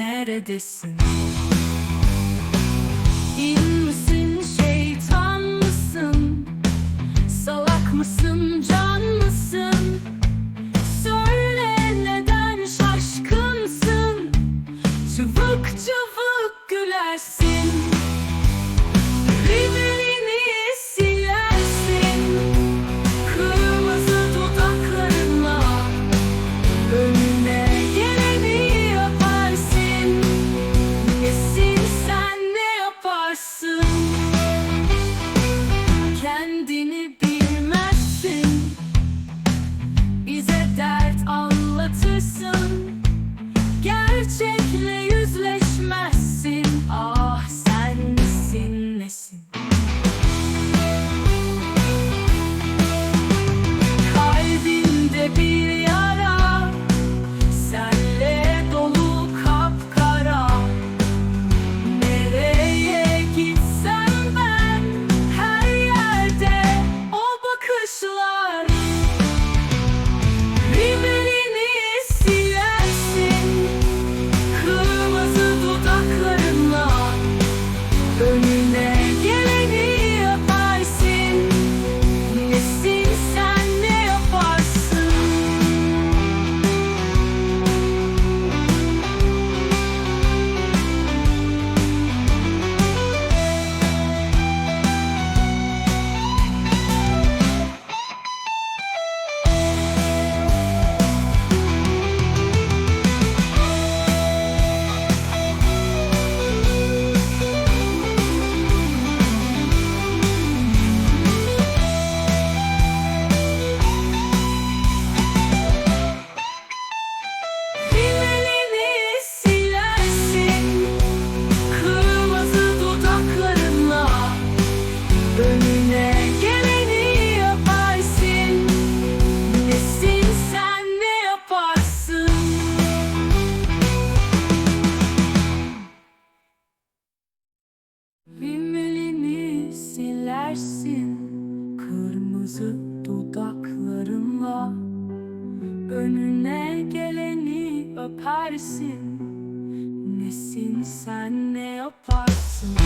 neredesin? İn misin şeytan mısın? Salak mısın can mısın? Söyle neden şaşkınsın? Cıvık cıvık gülersin gidersin Kırmızı dudaklarınla. Önüne geleni öpersin. Nesin sen ne yaparsın?